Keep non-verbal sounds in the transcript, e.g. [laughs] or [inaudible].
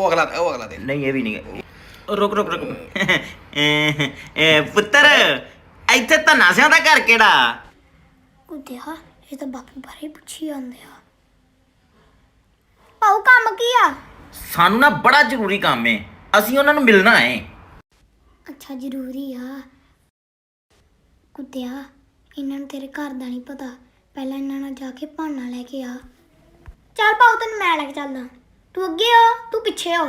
ਉਹ ਅਗਲਾ ਉਹ ਅਗਲਾ ਦੇ ਨਹੀਂ ਇਹ ਵੀ ਨਹੀਂ ਰੁਕ ਰੁਕ ਰੁਕ। [laughs] ਇਹ- ਪੁੱਤਰ ਇੱਥੇ ਤਾਂ ਨਾਸਿਆਂ ਦਾ ਘਰ ਕਿਹੜਾ? ਕੁੱਤਿਆ ਇਹ ਤਾਂ ਬਾਪੂ ਬਾਰੇ ਪੁੱਛੀ ਜਾਂਦੇ ਆ। ਪਾਉ ਕੰਮ ਕੀ ਆ? ਸਾਨੂੰ ਨਾ ਬੜਾ ਜ਼ਰੂਰੀ ਕੰਮ ਏ। ਅਸੀਂ ਉਹਨਾਂ ਨੂੰ ਮਿਲਣਾ ਏ। ਅੱਛਾ ਜ਼ਰੂਰੀ ਆ। ਕੁੱਤਿਆ ਇਹਨਾਂ ਨੂੰ ਤੇਰੇ ਘਰ ਦਾ ਨਹੀਂ ਪਤਾ। ਪਹਿਲਾਂ ਇਹਨਾਂ ਨਾਲ ਜਾ ਕੇ ਭਾਣਾ ਲੈ ਕੇ ਆ। ਚੱਲ ਪਾਉ ਤੈਨੂੰ ਮੈਂ ਲੈ ਕੇ ਚੱਲਦਾ। ਤੂੰ ਅੱਗੇ ਆ ਤੂੰ ਪਿੱਛੇ ਆ।